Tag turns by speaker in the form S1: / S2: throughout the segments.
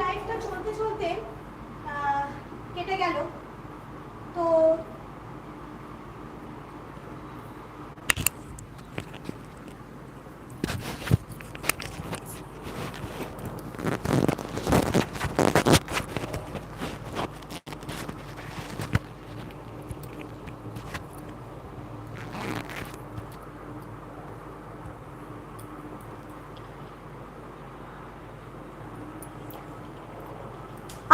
S1: লাইফটা চলতে চলতে কেটে গেল তো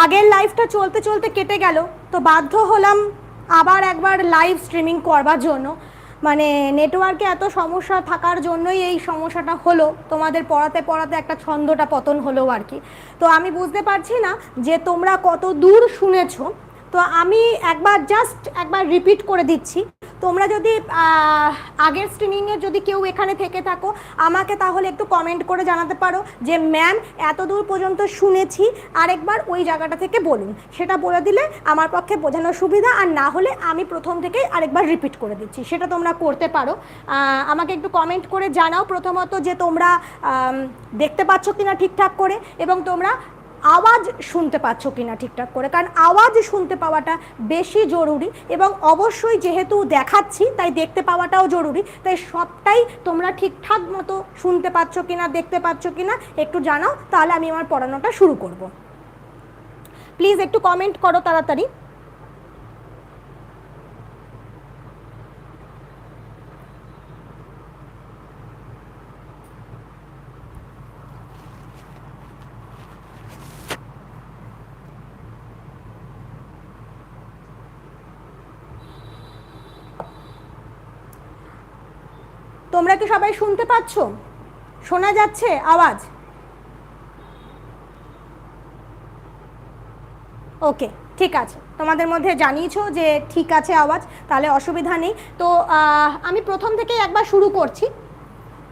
S1: আগের লাইফটা চলতে চলতে কেটে গেল। তো বাধ্য হলাম আবার একবার লাইভ স্ট্রিমিং করবার জন্য। মানে নেটওয়ার্কে এত সমস্যা থাকার জন্যই এই সমস্যাটা হলো। তোমাদের পড়াতে পড়াতে একটা ছন্দটা পতন হলো আর কি। তো আমি বুঝতে পারছি না যে তোমরা কত দূর শুনেছো। তো আমি একবার জাস্ট একবার রিপিট করে দিচ্ছি। তোমরা যদি আগের স্ট্রিমিংয়ে যদি কেউ এখানে থেকে থাকো, আমাকে তাহলে একটু কমেন্ট করে জানাতে পারো যে ম্যাম এত দূর পর্যন্ত শুনেছি। আরেকবার ওই জায়গাটা থেকে বলুন। সেটা বলে দিলে আমার পক্ষে বোঝানোর সুবিধা, আর না হলে আমি প্রথম থেকেই আরেকবার রিপিট করে দিচ্ছি। সেটা তোমরা করতে পারো। আমাকে একটু কমেন্ট করে জানাও প্রথমত যে তোমরা দেখতে পাচ্ছ কিনা ঠিকঠাক করে, এবং তোমরা আওয়াজ শুনতে পাচ্ছ কিনা ঠিকঠাক করে? কারণ আওয়াজ শুনতে পাওয়াটা বেশি জরুরি এবং অবশ্যই যেহেতু দেখাচ্ছি, তাই দেখতে পাওয়াটাও জরুরি। তাই সবটাই তোমরা ঠিকঠাক মতো শুনতে পাচ্ছ কিনা, দেখতে পাচ্ছ কিনা, একটু জানাও, তাহলে আমি আমার পড়ানোটা শুরু করব। প্লিজ একটু কমেন্ট করো তাড়াতাড়ি। তোমরা কি সবাই শুনতে পাচ্ছ? শোনা যাচ্ছে আওয়াজ? ওকে, ঠিক আছে। তোমাদের মধ্যে জানিয়েছ যে ঠিক আছে আওয়াজ, তাহলে অসুবিধা নেই। তো আমি প্রথম থেকে একবার শুরু করছি।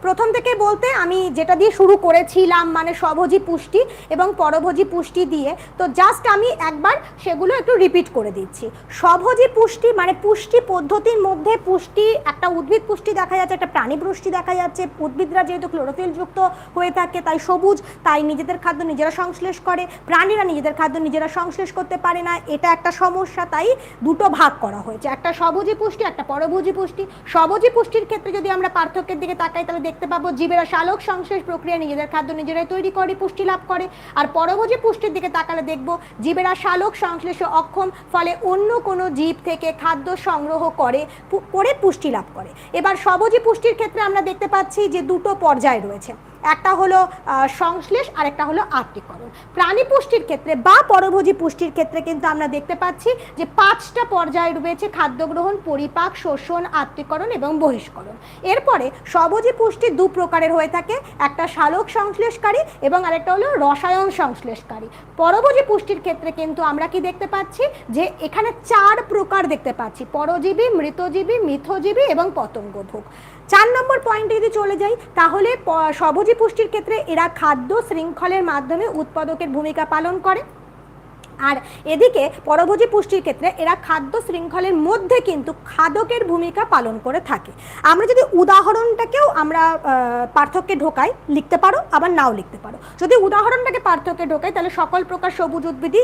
S1: প্রথম থেকে বলতে আমি যেটা দিয়ে শুরু করেছিলাম মানে স্বভোজী পুষ্টি এবং পরভোজী পুষ্টি দিয়ে, তো জাস্ট আমি একবার সেগুলো একটু রিপিট করে দিচ্ছি। স্বভোজী পুষ্টি মানে পুষ্টি পদ্ধতির মধ্যে পুষ্টি, একটা উদ্ভিদ পুষ্টি দেখা যাচ্ছে, একটা প্রাণী পুষ্টি দেখা যাচ্ছে, উদ্ভিদরা যেহেতু ক্লোরোফিলযুক্ত হয়ে থাকে, তাই সবুজ, তাই নিজেদের খাদ্য নিজেরা সংশ্লেষ করে, প্রাণীরা নিজেদের খাদ্য নিজেরা সংশ্লেষ করতে পারে না, এটা একটা সমস্যা, তাই দুটো ভাগ করা হয়েছে। একটা সবুজী পুষ্টি, একটা পরভোজী পুষ্টি। সবুজী পুষ্টির ক্ষেত্রে যদি আমরা পার্থক্যের দিকে তাকাই, তাহলে দেখতে পাবো। জীবেরা শালক সংশ্লেষ প্রক্রিয়া নিজেদের খাদ্য নিজেরাই তৈরি করে, পুষ্টি লাভ করে। আর পরভোজী পুষ্টির দিকে তাকালে দেখব, জীবেরা শালক সংশ্লেষে অক্ষম, ফলে অন্য কোনো জীব থেকে খাদ্য সংগ্রহ করে করে পুষ্টি লাভ করে। এবার সবুজী পুষ্টির ক্ষেত্রে আমরা দেখতে পাচ্ছি যে দুটো পর্যায় রয়েছে। একটা হলো সংশ্লেষ, আর একটা হলো আত্মীকরণ। প্রাণী পুষ্টির ক্ষেত্রে বা পরভোজী পুষ্টির ক্ষেত্রে কিন্তু আমরা দেখতে পাচ্ছি যে পাঁচটা পর্যায় রয়েছে, খাদ্য গ্রহণ, পরিপাক, শোষণ, আত্মীকরণ এবং বহিষ্করণ। এরপরে সবুজী পুষ্টি দু প্রকারের হয়ে থাকে। একটা শালক সংশ্লেষকারী এবং আরেকটা হলো রসায়ন সংশ্লেষকারী। পরভোজী পুষ্টির ক্ষেত্রে কিন্তু আমরা কি দেখতে পাচ্ছি? যে এখানে চার প্রকার দেখতে পাচ্ছি। পরজীবী, মৃতজীবী, মিথজীবী এবং পতঙ্গভোগ। চার নম্বর পয়েন্টে যদি চলে যাই, তাহলে সবুজী পুষ্টির ক্ষেত্রে এরা খাদ্য শৃঙ্খলের মাধ্যমে উৎপাদকের ভূমিকা পালন করে। আর এদিকে পরভোজী পুষ্টির ক্ষেত্রে এরা খাদ্য শৃঙ্খলের মধ্যে কিন্তু খাদকের ভূমিকা পালন করে থাকে। আমরা যদি উদাহরণটাকেও আমরা পার্থক্যে ঢোকাই, লিখতে পারো, আবার নাও লিখতে পারো। যদি উদাহরণটাকে পার্থক্যে ঢোকাই, তাহলে সকল প্রকার সবুজ উদ্ভিদই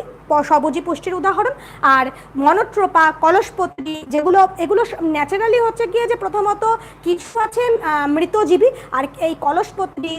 S1: সবুজী পুষ্টির উদাহরণ। আর মনোট্রোপা কলসপত্রী যেগুলো, এগুলো ন্যাচারালি হচ্ছে গিয়ে যে প্রথমত কিছু আছে মৃতজীবী, আর এই কলসপত্রী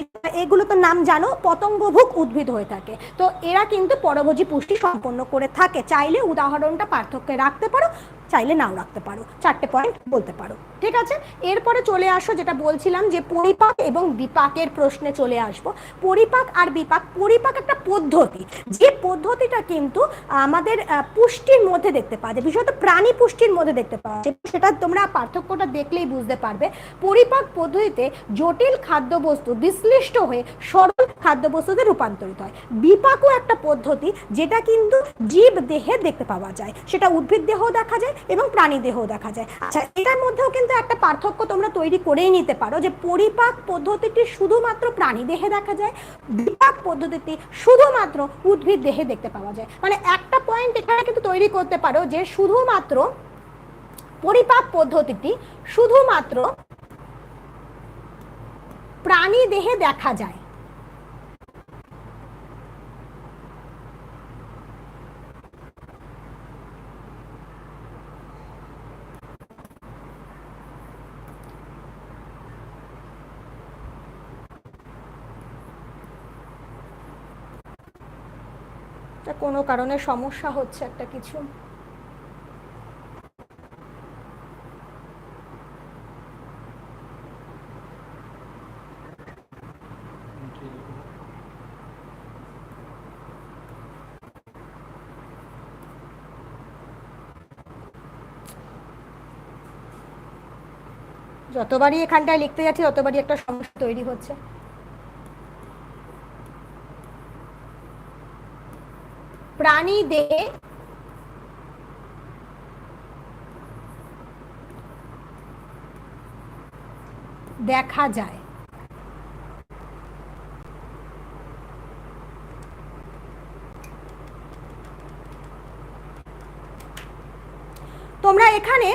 S1: এগুলো তো নাম জানো পতঙ্গভুক উদ্ভিদ হয়ে থাকে। তো এরা কিন্তু পরভোজী পুষ্টি সম্পন্ন করে থাকে। চাইলে উদাহরণটা পার্থক্যে রাখতে পারো। চাইলে নাও রাখতে পারো, চারটে পয়েন্ট বলতে পারো, ঠিক আছে? এরপরে চলে আসো, যেটা বলছিলাম যে পরিপাক এবং বিপাকের প্রশ্নে চলে আসব। পরিপাক আর বিপাক, পরিপাক একটা পদ্ধতি। যে পদ্ধতিটা কিন্তু আমাদের পুষ্টির মধ্যে দেখতে পাওয়া যায়, বিশেষত প্রাণী পুষ্টির মধ্যে দেখতে পাওয়া যায়, সেটা তোমরা পার্থক্যটা দেখলেই বুঝতে পারবে। পরিপাক পদ্ধতিতে জটিল খাদ্যবস্তু বিশ্লিষ্ট হয়ে সরল খাদ্যবস্তুতে রূপান্তরিত হয়। বিপাকও একটা পদ্ধতি, যেটা কিন্তু জীব দেহে দেখতে পাওয়া যায়। সেটা উদ্ভিদ দেহেও দেখা যায় এবং প্রাণী দেহেও দেখা যায়। আচ্ছা এটার মধ্যেও কিন্তু একটা পার্থক্য তোমরা তৈরি করেই নিতে পারো যে পরিপাক পদ্ধতিটি শুধুমাত্র প্রাণী দেহে দেখা যায় বিপাক পদ্ধতিটি শুধুমাত্র উদ্ভিদ দেহে দেখতে পাওয়া যায়। মানে একটা পয়েন্ট এখানে কিন্তু তৈরি করতে পারো যে শুধুমাত্র পরিপাক পদ্ধতিটি শুধুমাত্র প্রাণী দেহে দেখা যায় তা কোনো কারণে সমস্যা হচ্ছে একটা কিছু? যতবারই এখানটায় লিখতে যাচ্ছি, ততবারই একটা সমস্যা তৈরি হচ্ছে। প্রাণী দেহে দেখা যায়। তোমরা এখানে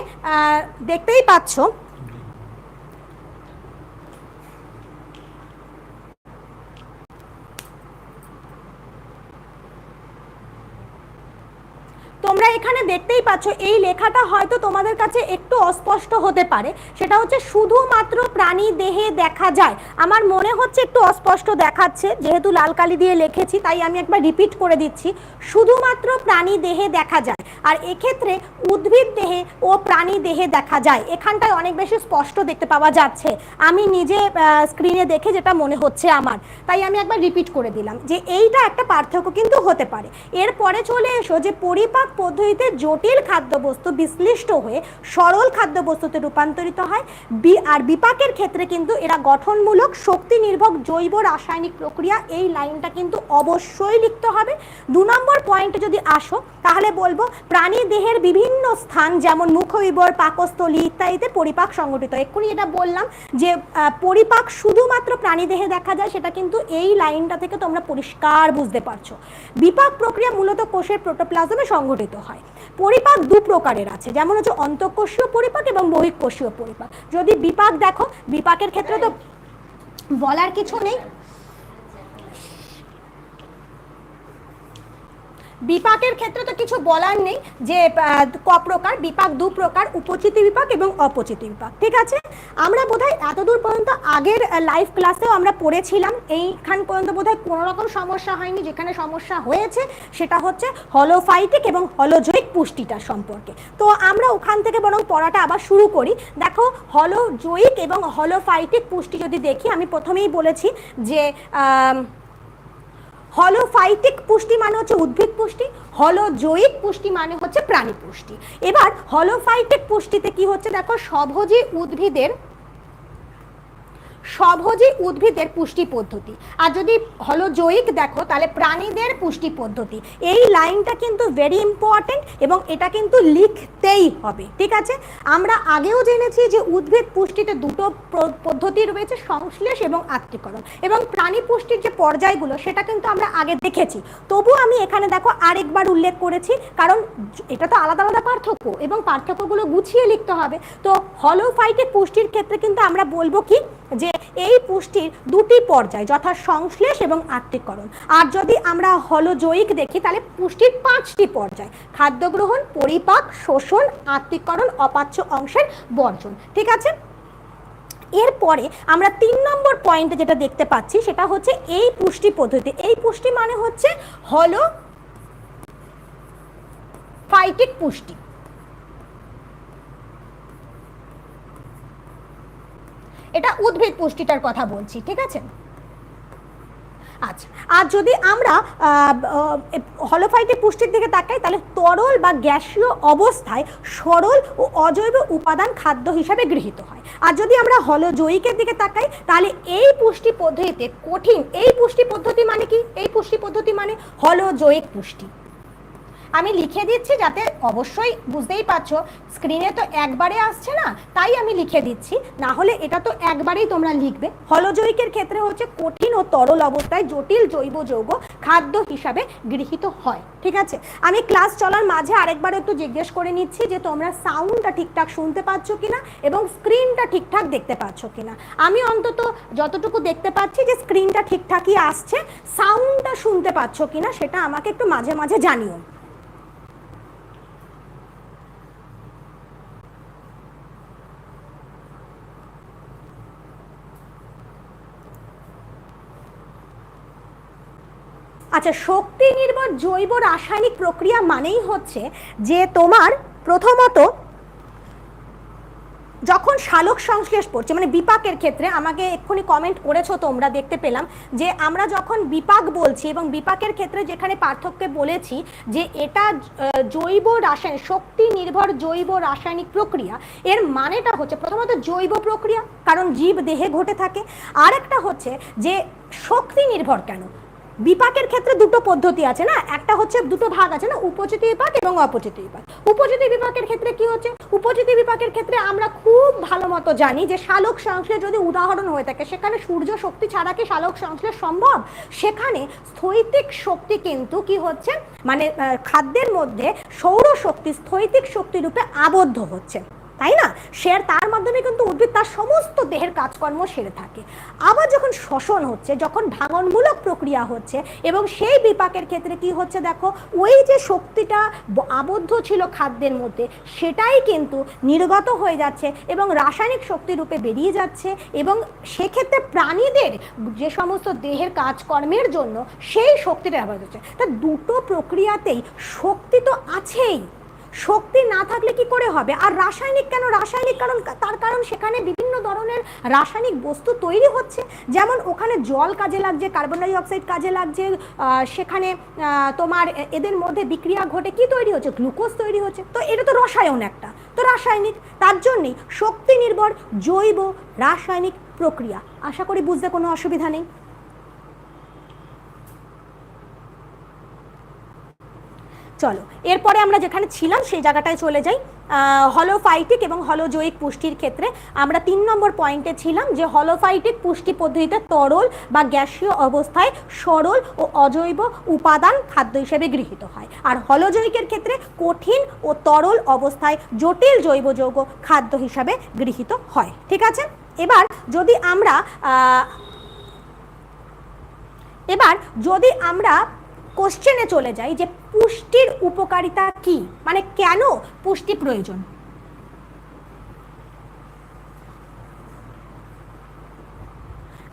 S1: দেখতেই পাচ্ছ তোমরা এখানে দেখতেই পাচ্ছ, এই লেখাটা হয়তো তোমাদের কাছে একটু অস্পষ্ট হতে পারে। সেটা হচ্ছে, শুধুমাত্র প্রাণী দেহে দেখা যায়। আমার মনে হচ্ছে একটু অস্পষ্ট দেখাচ্ছে, যেহেতু লাল কালি দিয়ে লিখেছি, তাই আমি একবার রিপিট করে দিচ্ছি। শুধুমাত্র প্রাণী দেহে দেখা যায়। আর এক্ষেত্রে উদ্ভিদ দেহে ও প্রাণী দেহে দেখা যায়। এখানটায় অনেক বেশি স্পষ্ট দেখতে পাওয়া যাচ্ছে। আমি নিজে স্ক্রিনে দেখে যেটা মনে হচ্ছে আমার। তাই আমি একবার রিপিট করে দিলাম যে এইটা একটা পার্থক্য কিন্তু হতে পারে। এরপরে চলে এসো যে পরিপাক পদ্ধতিতে জটিল খাদ্যবস্তু বিশ্লিষ্ট হয়ে সরল খাদ্যবস্তুতে রূপান্তরিত হয়। আর বিপাকের ক্ষেত্রে কিন্তু এরা গঠনমূলক শক্তি নির্ভর জৈব রাসায়নিক প্রক্রিয়া এই লাইনটা কিন্তু অবশ্যই লিখতে হবে। দু নম্বর পয়েন্টে যদি আসো, তাহলে বলব প্রাণী দেহের বিভিন্ন স্থান, যেমন মুখবিবর, পাকস্থলী ইত্যাদিতে পরিপাক সংগঠিত। এক্ষুনি এটা বললাম যে পরিপাক শুধুমাত্র প্রাণী দেহে দেখা যায়, সেটা কিন্তু এই লাইনটা থেকে তোমরা পরিষ্কার বুঝতে পারছ। বিপাক প্রক্রিয়া মূলত কোষের প্রোটোপ্লাজমে সংগঠিত হয়। পরিপাক দু প্রকারের আছে, যেমন হচ্ছে অন্তঃকোষীয় পরিপাক এবং বহিঃকোষীয় পরিপাক। যদি বিপাক দেখো, বিপাকের ক্ষেত্রে তো বলার কিছু নেই। বিপাকের ক্ষেত্রে তো কিছু বলার নেই যে ক প্রকার, বিপাক দু প্রকার, উপচিতি বিপাক এবং অপচিতি বিপাক, ঠিক আছে? আমরা বোধহয় এতদূর পর্যন্ত আগের লাইভ ক্লাসেও আমরা পড়েছিলাম, এইখান পর্যন্ত বোধহয় কোনো রকম সমস্যা হয়নি, যেখানে সমস্যা হয়েছে সেটা হচ্ছে হলোফাইটিক এবং হলোজৈক পুষ্টিটা সম্পর্কে। তো আমরা ওখান থেকে বরং পড়াটা আবার শুরু করি। দেখো হলোজৈক এবং হলোফাইটিক পুষ্টি যদি দেখি, আমি প্রথমেই বলেছি যে হলোফাইটিক পুষ্টি মানে হচ্ছে উদ্ভিদ পুষ্টি হলোজৈবিক পুষ্টি মানে হচ্ছে প্রাণী পুষ্টি। এবার হলোফাইটিক পুষ্টিতে কি হচ্ছে দেখো সভোজী উদ্ভিদের সভোজী উদ্ভিদের পুষ্টি পদ্ধতি। আর যদি হলো জৈক দেখো, তাহলে প্রাণীদের পুষ্টি পদ্ধতি। এই লাইনটা কিন্তু ভেরি ইম্পর্টেন্ট এবং এটা কিন্তু লিখতেই হবে, ঠিক আছে? আমরা আগেও জেনেছি যে উদ্ভিদ পুষ্টিতে দুটো পদ্ধতি রয়েছে, সংশ্লেষ এবং আত্মীকরণ। এবং প্রাণী পুষ্টির যে পর্যায়গুলো, সেটা কিন্তু আমরা আগে দেখেছি। তবু আমি এখানে দেখো আরেকবার উল্লেখ করেছি, কারণ এটা তো আলাদা আলাদা পার্থক্য এবং পার্থক্যগুলো গুছিয়ে লিখতে হবে। তো হলোফাইটিক পুষ্টির ক্ষেত্রে কিন্তু আমরা বলব কি? যে এই পুষ্টির দুটি পর্যায়, যথা সংশ্লেষ এবং আত্মীকরণ। আর যদি আমরা হলোজৈবিক দেখি, তাহলে পুষ্টির পাঁচটি পর্যায়। খাদ্য গ্রহণ পরিপাক, শোষণ, আত্মীকরণ, অপাচ্য অংশের বর্জন। ঠিক আছে? এরপরে আমরা তিন নম্বর পয়েন্টে যেটা দেখতে পাচ্ছি, সেটা হচ্ছে এই পুষ্টি পদ্ধতি। এই পুষ্টি মানে হচ্ছে হলো ফাইটিক পুষ্টি। এটা উদ্ভিদ পুষ্টিটার কথা বলছি, ঠিক আছে? আচ্ছা আর যদি আমরা হলোফাইটিক পুষ্টির দিকে তাকাই, তাহলে তরল বা গ্যাসীয় অবস্থায় সরল ও অজৈব উপাদান খাদ্য হিসাবে গৃহীত হয়। আর যদি আমরা হলোজৈবিকের দিকে তাকাই, তাহলে এই পুষ্টি পদ্ধতিতে কঠিন, এই পুষ্টি পদ্ধতি মানে কি? এই পুষ্টি পদ্ধতি মানে হলোজৈবিক পুষ্টি। আমি লিখে দিচ্ছি যাতে অবশ্যই বুঝতেই পারছ স্ক্রিনে তো একবারে আসছে না, তাই আমি লিখে দিচ্ছি। না হলে এটা তো একবারেই তোমরা লিখবে। হলজৈবিকের ক্ষেত্রে হচ্ছে কঠিন ও তরল অবস্থায় জটিল জৈব যৌগ খাদ্য হিসাবে গৃহীত হয়, ঠিক আছে? আমি ক্লাস চলার মাঝে আরেকবার একটু জিজ্ঞেস করে নিচ্ছি যে তোমরা সাউন্ডটা ঠিকঠাক শুনতে পাচ্ছ কিনা এবং স্ক্রিনটা ঠিকঠাক দেখতে পাচ্ছ কিনা। আমি অন্তত যতটুকু দেখতে পাচ্ছি যে স্ক্রিনটা ঠিকঠাকই আসছে সাউন্ডটা শুনতে পাচ্ছ কিনা সেটা আমাকে একটু মাঝে মাঝে জানিও। আচ্ছা শক্তি নির্ভর জৈব রাসায়নিক প্রক্রিয়া মানেই হচ্ছে যে তোমার প্রথমত যখন শালক সংশ্লেষ পড়ছে মানে বিপাকের ক্ষেত্রে, আমাকে এক্ষুনি কমেন্ট করেছ তোমরা, দেখতে পেলাম, যে আমরা যখন বিপাক বলছি এবং বিপাকের ক্ষেত্রে যেখানে পার্থক্যে বলেছি যে এটা জৈব রাসায়নিক শক্তি নির্ভর জৈব রাসায়নিক প্রক্রিয়া, এর মানেটা হচ্ছে প্রথমত জৈব প্রক্রিয়া, কারণ জীব দেহে ঘটে থাকে। আরেকটা হচ্ছে যে শক্তি নির্ভর কেন? বিপাকের ক্ষেত্রে দুটো পদ্ধতি আছে, না? একটা হচ্ছে দুটো ভাগ আছে, না? উপচিতি বিপাক এবং অপচিতি বিপাক। উপচিতি বিপাকের ক্ষেত্রে কি হচ্ছে? উপচিতি বিপাকের ক্ষেত্রে আমরা খুব ভালো মতো জানি যে শালক সংশ্লেষ যদি উদাহরণ হয়ে থাকে, সেখানে সূর্য শক্তি ছাড়া কি শালক সংশ্লেষ সম্ভব? সেখানে স্থৈতিক শক্তি কিন্তু কি হচ্ছে? মানে খাদ্যের মধ্যে সৌর শক্তি স্থৈতিক শক্তি রূপে আবদ্ধ হচ্ছে। তাই না? শেয়ার তার মাধ্যমে কিন্তু উদ্ভিদ তার সমস্ত দেহের কাজকর্ম সেরে থাকে। আবার যখন শ্বসন হচ্ছে, যখন ভাঙনমূলক প্রক্রিয়া হচ্ছে, এবং সেই বিপাকের ক্ষেত্রে কি হচ্ছে দেখো? ওই যে শক্তিটা আবদ্ধ ছিল খাদ্যের মধ্যে, সেটাই কিন্তু নির্গত হয়ে যাচ্ছে এবং রাসায়নিক শক্তি রূপে বেরিয়ে যাচ্ছে এবং সেক্ষেত্রে প্রাণীদের যে সমস্ত দেহের কাজকর্মের জন্য সেই শক্তিটা ব্যবহার হচ্ছে। তা দুটো প্রক্রিয়াতেই শক্তি তো আছেই। শক্তি না থাকলে কি করে হবে? আর রাসায়নিক কেন? রাসায়নিক কারণ তার কারণ সেখানে বিভিন্ন ধরনের রাসায়নিক বস্তু তৈরি হচ্ছে। যেমন ওখানে জল কাজে লাগছে, কার্বন ডাইঅক্সাইড কাজে লাগছে সেখানে তোমার এদের মধ্যে বিক্রিয়া ঘটে কি তৈরি হচ্ছে? গ্লুকোজ তৈরি হচ্ছে। তো এটা তো রসায়ন একটা। তো রাসায়নিক, তার জন্যই শক্তি নির্ভর জৈব রাসায়নিক প্রক্রিয়া। আশা করি বুঝতে কোনো অসুবিধা নেই। চলো, এরপরে আমরা যেখানে ছিলাম সেই জায়গাটায় চলে যাই। হলোফাইটিক এবং হলোজৈক পুষ্টির ক্ষেত্রে আমরা তিন নম্বর পয়েন্টে ছিলাম যে হলোফাইটিক পুষ্টি পদ্ধতিতে তরল বা গ্যাসীয় অবস্থায় সরল ও অজৈব উপাদান খাদ্য হিসেবে গৃহীত হয়। আর হলোজৈকের ক্ষেত্রে কঠিন ও তরল অবস্থায় জটিল জৈব যৌগ খাদ্য হিসাবে গৃহীত হয়। ঠিক আছে? এবার যদি আমরা এবার যদি আমরা কোশ্চেনে চলে যাই যে পুষ্টির উপকারিতা কি? মানে কেন পুষ্টি প্রয়োজন?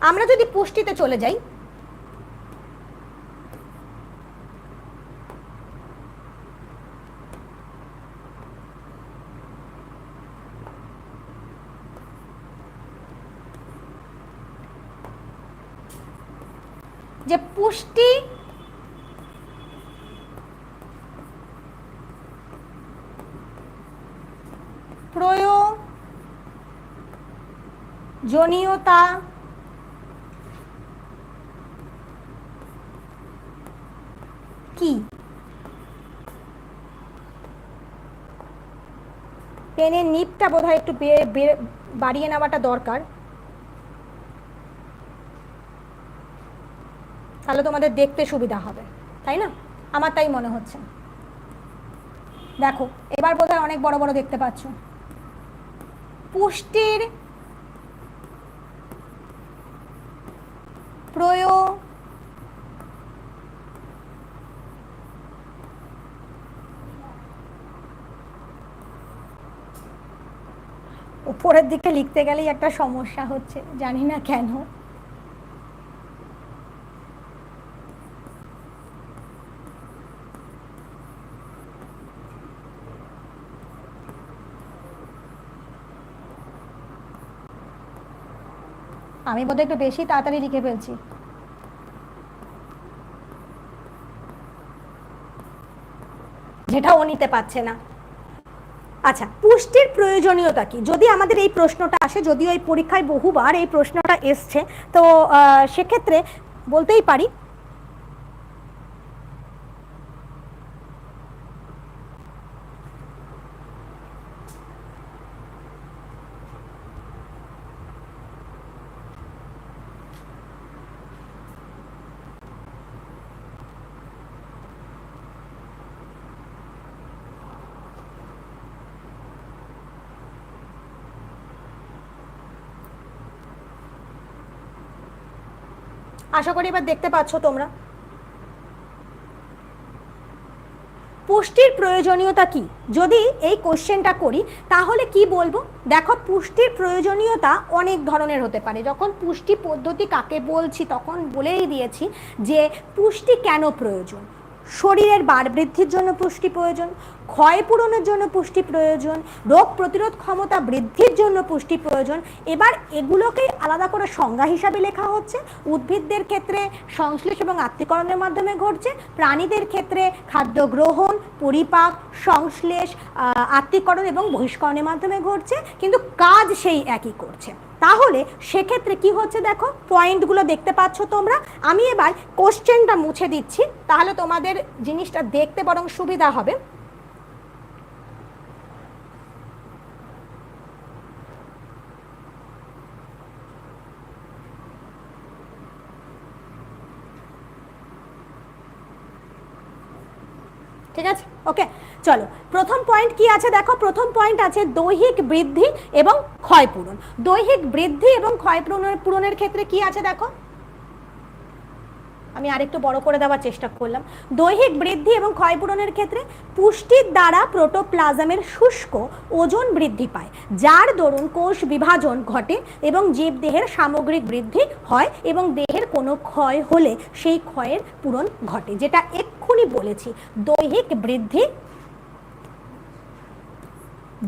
S1: আমরা যদি পুষ্টিতে চলে যাই, যে পুষ্টি প্রয়োজনীয়তা কি? পেনের নিপটা বোধহয় একটু বাড়িয়ে নেওয়াটা দরকার। তাহলে তোমাদের দেখতে সুবিধা হবে, তাই না? আমার তাই মনে হচ্ছে। দেখো, এবার বোধহয় অনেক বড় বড় দেখতে পাচ্ছ। পুষ্টির প্রয়োগ উপরের দিকে লিখতে গেলেই একটা সমস্যা হচ্ছে জানি না কেন। আমি বোধহয় একটু বেশি তাড়াতাড়ি লিখে ফেলছি। যেটা ও নিতে পারছে না। আচ্ছা পুষ্টির প্রয়োজনীয়তা কি? যদি আমাদের এই প্রশ্নটা আসে, যদিও এই পরীক্ষায় বহুবার এই প্রশ্নটা এসছে, তো সেক্ষেত্রে বলতেই পারি আশা করি এবার দেখতে পাচ্ছ তোমরা। পুষ্টির প্রয়োজনীয়তা কি? যদি এই কোশ্চেনটা করি, তাহলে কি বলব? দেখো, পুষ্টির প্রয়োজনীয়তা অনেক ধরনের হতে পারে। যখন পুষ্টি পদ্ধতি কাকে বলছি, তখন বলেই দিয়েছি যে পুষ্টি কেন প্রয়োজন? শরীরের বার বৃদ্ধির জন্য পুষ্টি প্রয়োজন, ক্ষয় পূরণের জন্য পুষ্টি প্রয়োজন, রোগ প্রতিরোধ ক্ষমতা বৃদ্ধির জন্য পুষ্টি প্রয়োজন। এবার এগুলোকেই আলাদা করে সংজ্ঞা হিসাবে লেখা হচ্ছে। উদ্ভিদদের ক্ষেত্রে সংশ্লেষ এবং আত্মীকরণের মাধ্যমে ঘটছে। প্রাণীদের ক্ষেত্রে খাদ্য গ্রহণ, পরিপাক, সংশ্লেষ আত্মীকরণ এবং বহিষ্করণের মাধ্যমে ঘটছে। কিন্তু কাজ সেই একই করছে। তাহলে সেক্ষেত্রে কি হচ্ছে দেখো? পয়েন্টগুলো দেখতে পাচ্ছ তোমরা। আমি এবার কোশ্চেনটা মুছে দিচ্ছি। তাহলে তোমাদের জিনিসটা দেখতে বরং সুবিধা হবে। ঠিক আছে? ওকে চলো, প্রথম পয়েন্ট কি আছে দেখো? প্রথম পয়েন্ট আছে দৈহিক বৃদ্ধি এবং ক্ষয়পূরণ দৈহিক বৃদ্ধি এবং ক্ষয়পূরণের পূরণের ক্ষেত্রে কি আছে দেখো? আমি আরেকটু বড় করে দেওয়ার চেষ্টা করলাম। দৈহিক বৃদ্ধি এবং ক্ষয়পূরণের ক্ষেত্রে পুষ্টির দ্বারা প্রোটোপ্লাজমের শুষ্ক ওজন বৃদ্ধি পায়, যার দরুন কোষ বিভাজন ঘটে এবং জীবদেহের সামগ্রিক বৃদ্ধি হয় এবং দেহের কোনো ক্ষয় হলে সেই ক্ষয়ের পূরণ ঘটে, যেটা এক্ষুনি বলেছি। দৈহিক বৃদ্ধি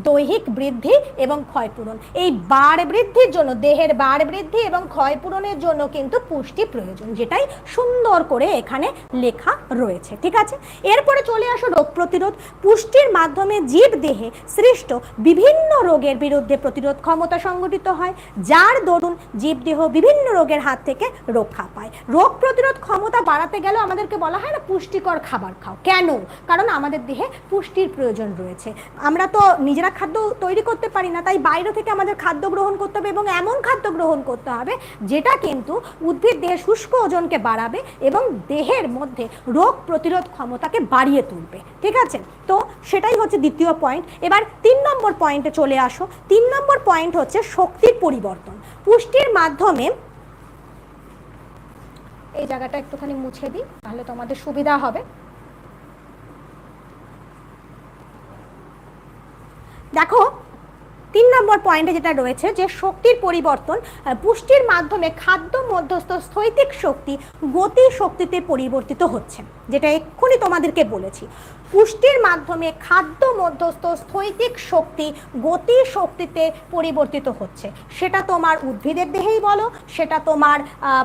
S1: দৈহিক বৃদ্ধি এবং ক্ষয়পূরণ এই বার বৃদ্ধির জন্য, দেহের বার বৃদ্ধি এবং ক্ষয়পূরণের জন্য কিন্তু পুষ্টি প্রয়োজন, যেটাই সুন্দর করে এখানে লেখা রয়েছে, ঠিক আছে? এরপরে চলে আসো রোগ প্রতিরোধ। পুষ্টির মাধ্যমে জীব দেহে সৃষ্ট বিভিন্ন রোগের বিরুদ্ধে প্রতিরোধ ক্ষমতা সংগঠিত হয়, যার দরুন জীবদেহ বিভিন্ন রোগের হাত থেকে রক্ষা পায়। রোগ প্রতিরোধ ক্ষমতা বাড়াতে গেলেও আমাদেরকে বলা হয় না, পুষ্টিকর খাবার খাও। কেন? কারণ আমাদের দেহে পুষ্টির প্রয়োজন রয়েছে। আমরা তো নিজেরা নিজেরা খাদ্য তৈরি করতে পারি না, তাই বাইরে থেকে আমাদের খাদ্য গ্রহণ করতে হবে এবং এমন খাদ্য গ্রহণ করতে হবে যেটা কিন্তু উদ্ভিদ দেহের শুষ্ক ওজনকে বাড়াবে এবং দেহের মধ্যে রোগ প্রতিরোধ ক্ষমতাকে বাড়িয়ে তুলবে। ঠিক আছে? তো সেটাই হচ্ছে দ্বিতীয় পয়েন্ট এবার তিন নম্বর পয়েন্টে চলে আসো। তিন নম্বর পয়েন্ট হচ্ছে শক্তির পরিবর্তন। পুষ্টির মাধ্যমে এই জায়গাটা একটুখানি মুছে দিই, তাহলে তোমাদের সুবিধা হবে। দেখো নম্বর পয়েন্টে যেটা রয়েছে যে শক্তির পরিবর্তন পুষ্টির মাধ্যমে খাদ্য মধ্যস্থ স্থৈতিক শক্তি গতি শক্তিতে পরিবর্তিত হচ্ছে। যেটা এক্ষুনি তোমাদেরকে বলেছি। পুষ্টির মাধ্যমে খাদ্য মধ্যস্থ স্থৈতিক শক্তি গতি শক্তিতে পরিবর্তিত হচ্ছে। সেটা তোমার উদ্ভিদের দেহেই বলো, সেটা তোমার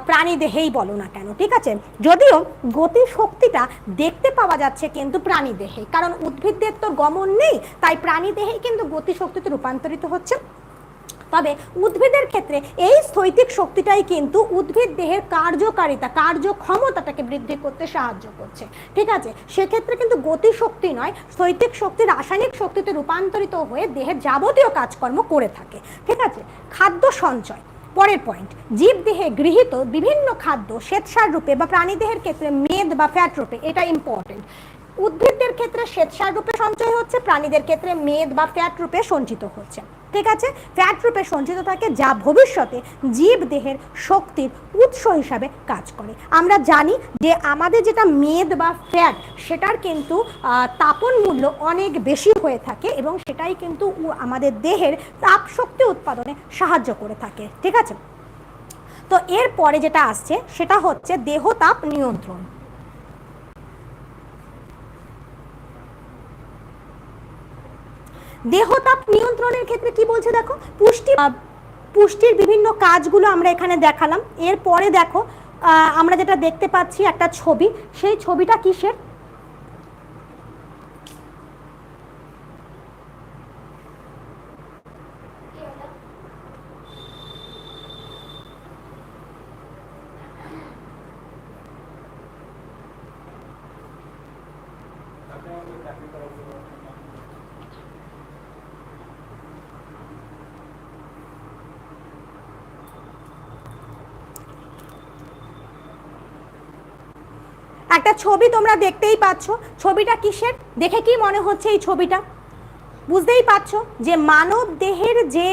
S1: প্রাণী দেহেই বলো না কেন, ঠিক আছে? যদিও গতি শক্তিটা দেখতে পাওয়া যাচ্ছে কিন্তু প্রাণী দেহে কারণ উদ্ভিদদের তো গমন নেই, তাই প্রাণী দেহেই কিন্তু গতি শক্তিতে রূপান্তরিত হচ্ছে। তবে উদ্ভিদের ক্ষেত্রে এই স্থৈতিক শক্তিটাই কিন্তু উদ্ভিদ দেহের কার্যকারিতা, কার্যক্ষমতাটাকে বৃদ্ধি করতে সাহায্য করছে। ঠিক আছে? সেক্ষেত্রে কিন্তু গতিশক্তি নয়, স্থৈতিক শক্তি রাসায়নিক শক্তিতে রূপান্তরিত হয়ে দেহের যাবতীয় কাজকর্ম করে থাকে। ঠিক আছে? খাদ্য সঞ্চয়, পরের পয়েন্ট জীব দেহে গৃহীত বিভিন্ন খাদ্য শ্বেতসার রূপে বা প্রাণীদেহের ক্ষেত্রে মেদ বা ফ্যাট রূপে, এটা ইম্পর্টেন্ট উদ্ভিদদের ক্ষেত্রে শ্বেতসার রূপে সঞ্চয় হচ্ছে, প্রাণীদের ক্ষেত্রে মেদ বা ফ্যাট রূপে সঞ্চিত হচ্ছে। ঠিক আছে? ফ্যাট রূপে সঞ্চিত থাকে যা ভবিষ্যতে জীব দেহের শক্তির উৎস হিসাবে কাজ করে। আমরা জানি যে আমাদের যেটা মেদ বা ফ্যাট সেটার কিন্তু তাপন মূল্য অনেক বেশি হয়ে থাকে এবং সেটাই কিন্তু আমাদের দেহের তাপ শক্তি উৎপাদনে সাহায্য করে থাকে। ঠিক আছে? তো এরপরে যেটা আসছে, সেটা হচ্ছে দেহ তাপ নিয়ন্ত্রণ। দেহতাপ নিয়ন্ত্রণের ক্ষেত্রে কি বলছে দেখো? পুষ্টি পুষ্টির বিভিন্ন কাজগুলো আমরা এখানে দেখালাম। এরপরে দেখো আমরা যেটা দেখতে পাচ্ছি একটা ছবি। সেই ছবিটা কিসের? একটা ছবি তোমরা দেখতেই পাচ্ছ। ছবিটা কিসের? দেখে কি মনে হচ্ছে এই ছবিটা? বুঝতেই পারছ যে মানব দেহের যে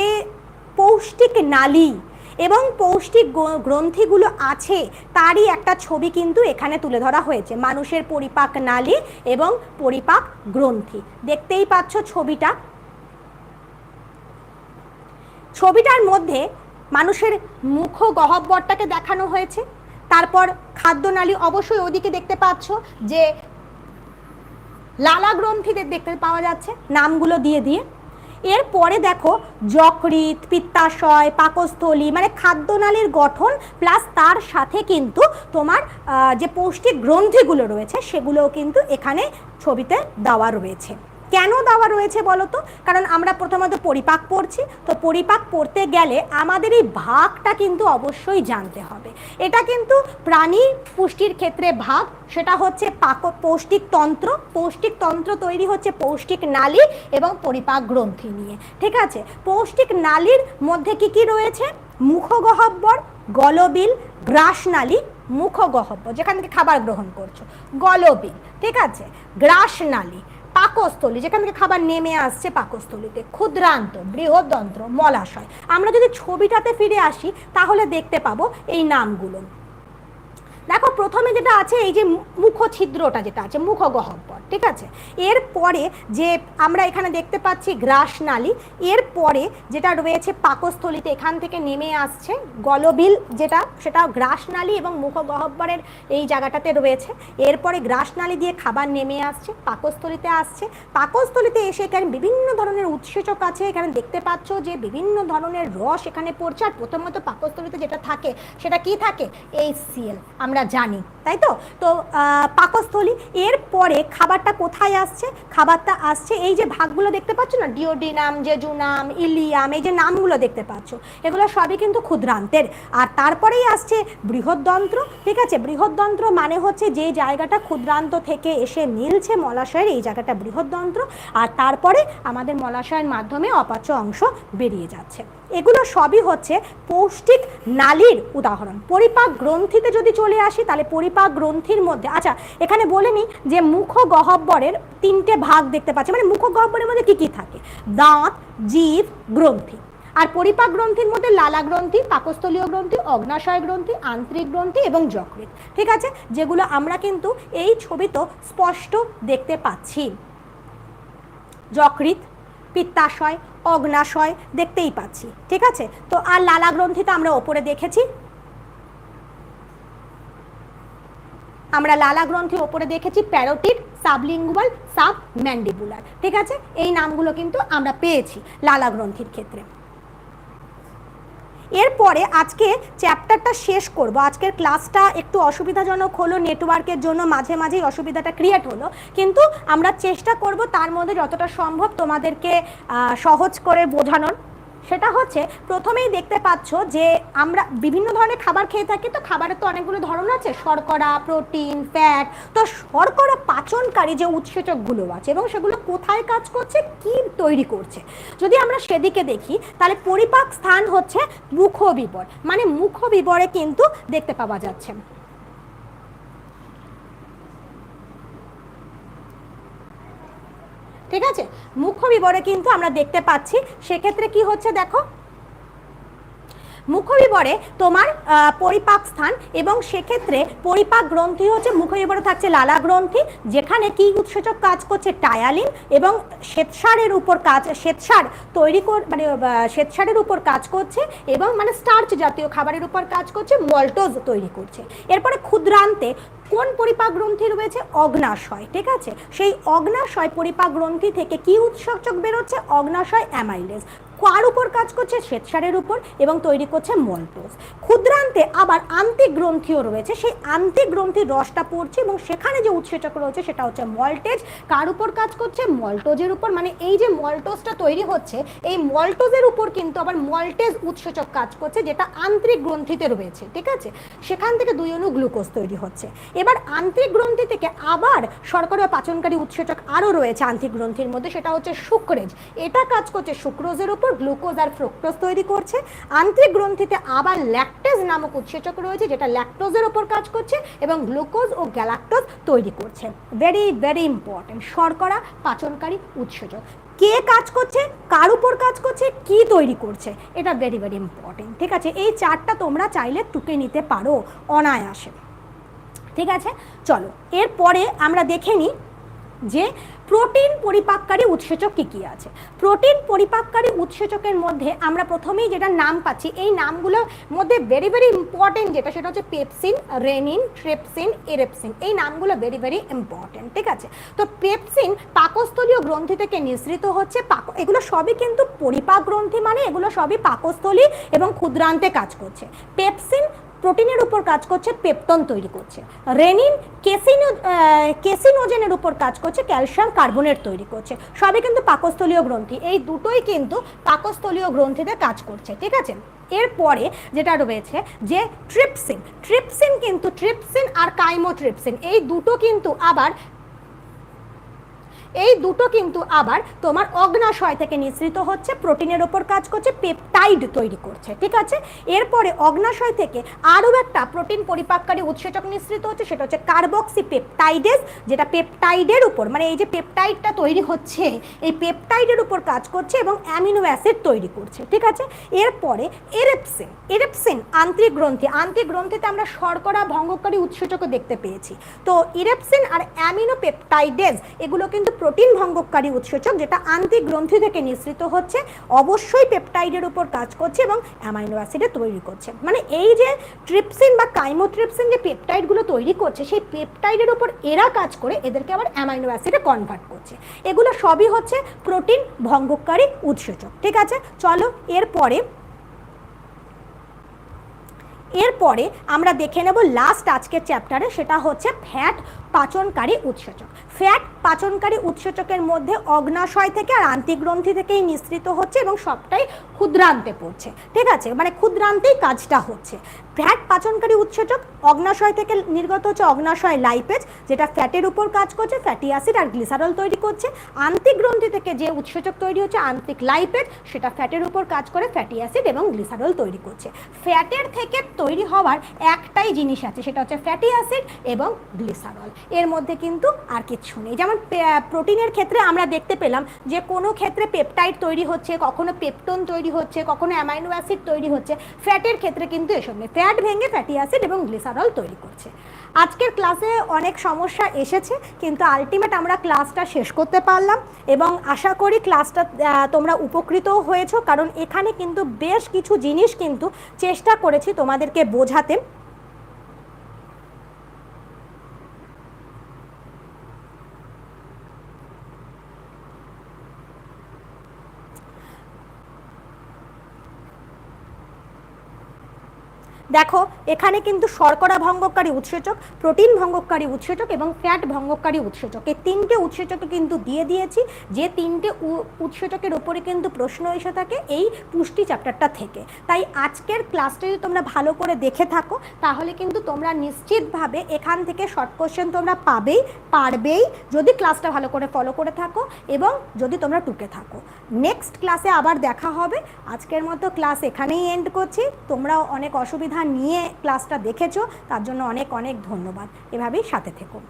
S1: পৌষ্টিক নালী এবং পৌষ্টিক গ্রন্থিগুলো আছে, তারই একটা ছবি কিন্তু এখানে তুলে ধরা হয়েছে। মানুষের পরিপাক নালী এবং পরিপাক গ্রন্থি। দেখতেই পাচ্ছ ছবিটা। ছবিটার মধ্যে মানুষের মুখ গহব্বরটাকে দেখানো হয়েছে। তারপর খাদ্যনালী অবশ্যই ওদিকে দেখতে পাচ্ছ যে লালা গ্রন্থিদের দেখতে পাওয়া যাচ্ছে, নামগুলো দিয়ে দিয়ে। এরপরে দেখো যকৃৎ, পিত্তাশয়, পাকস্থলী মানে খাদ্যনালীর গঠন প্লাস তার সাথে কিন্তু তোমার যে পৌষ্টিক গ্রন্থিগুলো রয়েছে, সেগুলোও কিন্তু এখানে ছবিতে দেওয়া রয়েছে। কেন দেওয়া রয়েছে বলো তো? কারণ আমরা প্রথমত পরিপাক পড়ছি, তো পরিপাক পড়তে গেলে আমাদের এই ভাগটা কিন্তু অবশ্যই জানতে হবে। এটা কিন্তু প্রাণী পুষ্টির ক্ষেত্রে ভাগ, সেটা হচ্ছে পাক, পৌষ্টিক তন্ত্র। পৌষ্টিক তন্ত্র তৈরি হচ্ছে পৌষ্টিক নালী এবং পরিপাক গ্রন্থি নিয়ে, ঠিক আছে? পৌষ্টিক নালীর মধ্যে কি কি রয়েছে? মুখগহব্বর গলবিল গ্রাসনালী মুখগহব্বর যেখান থেকে খাবার গ্রহণ করছ, গলবিল, ঠিক আছে? গ্রাসনালী পাকস্থলী, যেখান থেকে খাবার নেমে আসছে পাকস্থলীতে, ক্ষুদ্রান্ত বৃহদন্ত্র মলাশয়। আমরা যদি ছবিটাতে ফিরে আসি, তাহলে দেখতে পাবো এই নামগুলো। দেখো, প্রথমে যেটা আছে, এই যে মুখ ছিদ্রটা যেটা আছে মুখ গহ্বর ঠিক আছে? এরপরে যে আমরা এখানে দেখতে পাচ্ছি গ্রাস নালী, এরপরে যেটা রয়েছে পাকস্থলীতে, এখান থেকে নেমে আসছে গলবিল যেটা, সেটা গ্রাস নালী এবং মুখ গহ্বরের এই জায়গাটাতে রয়েছে। এরপরে গ্রাস নালী দিয়ে খাবার নেমে আসছে, পাকস্থলীতে আসছে। পাকস্থলীতে এসে এখানে বিভিন্ন ধরনের উৎসেচক আছে। এখানে দেখতে পাচ্ছ যে বিভিন্ন ধরনের রস এখানে পড়ছে। আর প্রথমত পাকস্থলীতে যেটা থাকে, সেটা কি থাকে? এই সিএল আমরা জানি, তাই তো? তো পাকস্থলী এরপরে খাবারটা কোথায় আসছে? খাবারটা আসছে এই যে ভাগগুলো দেখতে পাচ্ছ না? ডিওডিনাম, জেজুনাম, ইলিয়াম, এই যে নামগুলো দেখতে পাচ্ছ, এগুলো সবই কিন্তু ক্ষুদ্রান্তের। আর তারপরেই আসছে বৃহদ্যন্ত্র, ঠিক আছে? বৃহদ্যন্ত্র মানে হচ্ছে যে জায়গাটা ক্ষুদ্রান্ত থেকে এসে মিলছে মলাশয়ের, এই জায়গাটা বৃহদ্যন্ত্র। আর তারপরে আমাদের মলাশয়ের মাধ্যমে অপাচ্য অংশ বেরিয়ে যাচ্ছে। এগুলো সবই হচ্ছে পৌষ্টিক নালীর উদাহরণ। পরিপাক গ্রন্থিতে যদি চলে আসি, তাহলে পরিপাক গ্রন্থির মধ্যে আচ্ছা এখানে বলে নিই যে মুখ গহব্বরের তিনটে ভাগ দেখতে পাচ্ছি। মানে মুখ গহব্বরের মধ্যে কি কি থাকে? দাঁত, জীব, গ্রন্থি। আর পরিপাক গ্রন্থির মধ্যে লালা গ্রন্থি, পাকস্থলীয় গ্রন্থি, অগ্নাশয় গ্রন্থি, আন্তরিক গ্রন্থি এবং যকৃৎ। ঠিক আছে? যেগুলো আমরা কিন্তু এই ছবিতে স্পষ্ট দেখতে পাচ্ছি। যকৃৎ, পিত্তাশয় অগ্নাশয় দেখতেই পাচ্ছি, ঠিক আছে? তো আর লালা গ্রন্থি তো আমরা ওপরে দেখেছি। আমরা লালা গ্রন্থি ওপরে দেখেছি প্যারোটিড সাবলিঙ্গুয়াল সাব ম্যান্ডিবুলার ঠিক আছে? এই নামগুলো কিন্তু আমরা পেয়েছি লালা গ্রন্থির ক্ষেত্রে। এরপরে আজকে চ্যাপ্টারটা শেষ করব। আজকের ক্লাসটা একটু অসুবিধাজনক হলো, নেটওয়ার্কের জন্য মাঝে মাঝেই অসুবিধাটা ক্রিয়েট হলো। কিন্তু আমরা চেষ্টা করব তার মধ্যে যতটা সম্ভব তোমাদেরকে সহজ করে বোঝানোর। সেটা হচ্ছে প্রথমেই দেখতে পাচ্ছ যে আমরা বিভিন্ন ধরনের খাবার খেয়ে থাকি, তো খাবারের তো অনেকগুলো ধরন আছে। শর্করা প্রোটিন ফ্যাট তো শর্করা পাচনকারী যে উৎসেচকগুলো আছে এবং সেগুলো কোথায় কাজ করছে, কি তৈরি করছে? যদি আমরা সেদিকে দেখি, তাহলে পরিপাক স্থান হচ্ছে মুখবিবর। মানে মুখবিবরে কিন্তু দেখতে পাওয়া যাচ্ছে। ঠিক আছে? মুখ্য বিবরে কিন্তু আমরা দেখতে পাচ্ছি, সেক্ষেত্রে কি হচ্ছে দেখো? মুখবিবরে তোমার পরিপাক স্থান এবং সেক্ষেত্রে পরিপাক গ্রন্থি হচ্ছে মুখবিবরে থাকছে লালা গ্রন্থি, যেখানে কি উৎসেচক কাজ করছে? টায়ালিন এবং শ্বেতসারের উপর কাজ, শ্বেতসার তৈরি কর মানে শ্বেতসারের উপর কাজ করছে এবং মানে স্টার্চ জাতীয় খাবারের উপর কাজ করছে, মল্টোজ তৈরি করছে। এরপরে ক্ষুদ্রান্তে কোন পরিপাক গ্রন্থি রয়েছে? অগ্নাশয়, ঠিক আছে? সেই অগ্নাশয় পরিপাক গ্রন্থি থেকে কি উৎসর্চক বেরোচ্ছে? অগ্নাশয় অ্যামাইলেজ। কার উপর কাজ করছে? শ্বেতসারের উপর এবং তৈরি করছে মল্টোজ ক্ষুদ্রান্তে আবার আন্তিক গ্রন্থিও রয়েছে। সেই আন্তিক গ্রন্থির রসটা পড়ছে এবং সেখানে যে উৎসেচক রয়েছে সেটা হচ্ছে মল্টেজ। কার উপর কাজ করছে? মল্টোজের উপর। মানে এই যে মল্টোজটা তৈরি হচ্ছে, এই মল্টোজের উপর কিন্তু আবার মল্টেজ উৎসেচক কাজ করছে যেটা আন্তরিক গ্রন্থিতে রয়েছে, ঠিক আছে? সেখান থেকে দুই অণু গ্লুকোজ তৈরি হচ্ছে। এবার আন্তরিক গ্রন্থি থেকে আবার শর্করা পাচনকারী উৎসেচক আরও রয়েছে আন্তরিক গ্রন্থির মধ্যে, সেটা হচ্ছে সুক্রেজ এটা কাজ করছে সুক্রোজের উপর গ্লুকোজ আর ফ্রুক্টোজ তৈরি করছে। আন্তরিক গ্রন্থিতে আবার ল্যাকটেজ নামক উৎসেচক রয়েছে, যেটা ল্যাকটোজের উপর কাজ করছে এবং গ্লুকোজ ও গ্যালাক্টোজ তৈরি করছে। ভেরি ভেরি ইম্পর্টেন্ট শর্করা পাচনকারী উৎসেচক। কে কাজ করছে? কার উপর কাজ করছে? কি তৈরি করছে? এটা ভেরি ভেরি ইম্পর্টেন্ট ঠিক আছে? এই চারটা তোমরা চাইলে টুকে নিতে পারো অনায়াসে। ঠিক আছে? চলো, এরপরে আমরা দেখে নিই যে প্রোটিন পরিপাককারী উৎসেচক কী কী আছে? প্রোটিন পরিপাককারী উৎসেচকের মধ্যে আমরা প্রথমেই যেটা নাম পাচ্ছি, এই নামগুলোর মধ্যে ভেরি ভেরি ইম্পর্টেন্ট যেটা, সেটা হচ্ছে পেপসিন, রেনিন, ট্রেপসিন, এরেপসিন। এই নামগুলো ভেরি ভেরি ইম্পর্টেন্ট ঠিক আছে? তো পেপসিন পাকস্থলীয় গ্রন্থি থেকে নিঃসৃত হচ্ছে, পাক এগুলো সবই কিন্তু পরিপাক গ্রন্থি মানে এগুলো সবই পাকস্থলী এবং ক্ষুদ্রান্তে কাজ করছে। পেপসিন প্রোটিনের উপর কাজ করছে পেপটন তৈরি করছে। রেনিন কেসিনো কেসিনোজেনের উপর কাজ করছে ক্যালসিয়াম কার্বনেট তৈরি করছে। সবই কিন্তু পাকস্থলীয় গ্রন্থি। এই দুটোই কিন্তু পাকস্থলীয় গ্রন্থিতে কাজ করছে, ঠিক আছে? এরপরে যেটা রয়েছে যে ট্রিপসিন। ট্রিপসিন কিন্তু, ট্রিপসিন আর কাইমোট্রিপসিন, এই দুটো কিন্তু আবার এই দুটো কিন্তু আবার তোমার অগ্নাশয় থেকে নিঃসৃত হচ্ছে, প্রোটিনের ওপর কাজ করছে, পেপটাইড তৈরি করছে, ঠিক আছে? এরপরে অগ্নাশয় থেকে আরও একটা প্রোটিন পরিপাককারী উৎসেচক নিঃসৃত হচ্ছে, সেটা হচ্ছে কার্বক্সি পেপটাইডেস যেটা পেপটাইডের উপর মানে এই যে পেপটাইডটা তৈরি হচ্ছে, এই পেপটাইডের উপর কাজ করছে এবং অ্যামিনো অ্যাসিড তৈরি করছে, ঠিক আছে? এরপরে এরেপসিন এরেপসিন আন্ত্রিক গ্রন্থি আন্ত্রিক গ্রন্থিতে আমরা শর্করা ভঙ্গকারী উৎসেচকও দেখতে পেয়েছি। তো ইরেপসিন আর অ্যামিনো পেপটাইডেস, এগুলো কিন্তু প্রোটিন ভঙ্গকারী উৎসেচক, যেটা আন্ত্রিক গ্রন্থি থেকে নিঃসৃত হচ্ছে, অবশ্যই পেপটাইডের উপর কাজ করছে এবং অ্যামাইনো অ্যাসিডে তৈরি করছে। মানে এই যে ট্রিপসিন বা কাইমোট্রিপসিন যে পেপটাইডগুলো তৈরি করছে, সেই পেপটাইডের উপর এরা কাজ করে, এদেরকে আবার অ্যামাইনো অ্যাসিডে কনভার্ট করছে। এগুলো সবই হচ্ছে প্রোটিন ভঙ্গকারী উৎসেচক, ঠিক আছে? চলো, এরপরে এরপরে আমরা দেখে নেব লাস্ট আজকের চ্যাপ্টারে সেটা হচ্ছে ফ্যাট পাচনকারী উৎসেচক। ফ্যাট পাচনকারী উৎসেচকের মধ্যে অগ্নাশয় থেকে আর আন্তিগ্রন্থি থেকেই নিঃসৃত হচ্ছে এবং সবটাই ক্ষুদ্রান্তে পড়ছে। ঠিক আছে? মানে ক্ষুদ্রান্তেই কাজটা হচ্ছে। ফ্যাট পাচনকারী উৎসেচক অগ্নাশয় থেকে নির্গত হচ্ছে অগ্নাশয় লাইপেজ যেটা ফ্যাটের উপর কাজ করছে ফ্যাটি অ্যাসিড আর গ্লিসারল তৈরি করছে। আন্তিগ্রন্থি থেকে যে উৎসেচক তৈরি হচ্ছে, আন্তিক লাইপেজ সেটা ফ্যাটের উপর কাজ করে ফ্যাটি অ্যাসিড এবং গ্লিসারল তৈরি করছে। ফ্যাটের থেকে তৈরি হওয়ার একটাই জিনিস আছে, সেটা হচ্ছে ফ্যাটি অ্যাসিড এবং গ্লিসারল এর মধ্যে কিন্তু আর নেই যেমন প্রোটিনের ক্ষেত্রে আমরা দেখতে পেলাম যে কোনো ক্ষেত্রে পেপটাইড তৈরি হচ্ছে, কখনো পেপটন তৈরি হচ্ছে, কখনো অ্যামাইনো অ্যাসিড তৈরি হচ্ছে। ফ্যাটের ক্ষেত্রে কিন্তু এসব নেই। ফ্যাট ভেঙে ফ্যাটি অ্যাসিড এবং গ্লিসারল তৈরি করছে। আজকের ক্লাসে অনেক সমস্যা এসেছে, কিন্তু আলটিমেট আমরা ক্লাসটা শেষ করতে পারলাম এবং আশা করি ক্লাসটা তোমরা উপকৃতও হয়েছো, কারণ এখানে কিন্তু বেশ কিছু জিনিস কিন্তু চেষ্টা করেছি তোমাদেরকে বোঝাতে। দেখো, এখানে কিন্তু শর্করা ভঙ্গকারী উৎসেচক, প্রোটিন ভঙ্গকারী উৎসেচক এবং ফ্যাট ভঙ্গকারী উৎসেচক। এই তিনটে উৎসেচকে কিন্তু দিয়ে দিয়েছি, যে তিনটে উৎসেচকের উপরে কিন্তু প্রশ্ন এসে থাকে এই পুষ্টি চ্যাপ্টারটা থেকে। তাই আজকের ক্লাসটা যদি তোমরা ভালো করে দেখে থাকো, তাহলে কিন্তু তোমরা নিশ্চিতভাবে এখান থেকে শর্ট কোশ্চেন তোমরা পাবেই, পারবেই যদি ক্লাসটা ভালো করে ফলো করে থাকো এবং যদি তোমরা টুকে থাকো। নেক্সট ক্লাসে আবার দেখা হবে। আজকের মতো ক্লাস এখানেই এন্ড করছি। তোমরাও অনেক অসুবিধা নিয়ে ক্লাসটা দেখেছ তার জন্য অনেক অনেক ধন্যবাদ। এভাবেই সাথে থেকো।